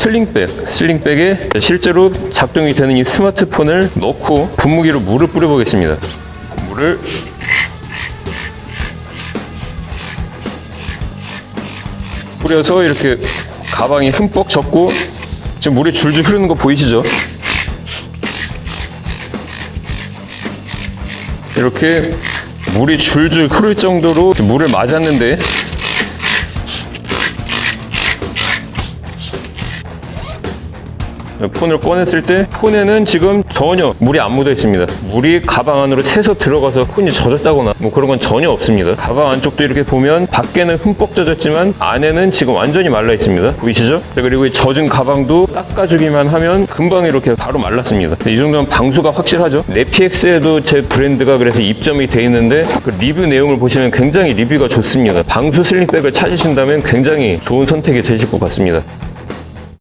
슬링백, 슬링백에 실제로 작동이 되는 이 스마트폰을 넣고 분무기로 물을 뿌려보겠습니다. 물을 뿌려서 이렇게 가방이 흠뻑 젖고 지금 물이 줄줄 흐르는 거 보이시죠? 이렇게 물이 줄줄 흐를 정도로 물을 맞았는데 폰을 꺼냈을 때 폰에는 지금 전혀 물이 안 묻어 있습니다. 물이 가방 안으로 새서 들어가서 폰이 젖었다거나 뭐 그런 건 전혀 없습니다. 가방 안쪽도 이렇게 보면 밖에는 흠뻑 젖었지만 안에는 지금 완전히 말라 있습니다. 보이시죠? 자, 그리고 이 젖은 가방도 닦아주기만 하면 금방 이렇게 바로 말랐습니다. 이 정도면 방수가 확실하죠? 네피엑스에도 제 브랜드가 그래서 입점이 돼 있는데 그 리뷰 내용을 보시면 굉장히 리뷰가 좋습니다. 방수 슬링백을 찾으신다면 굉장히 좋은 선택이 되실 것 같습니다.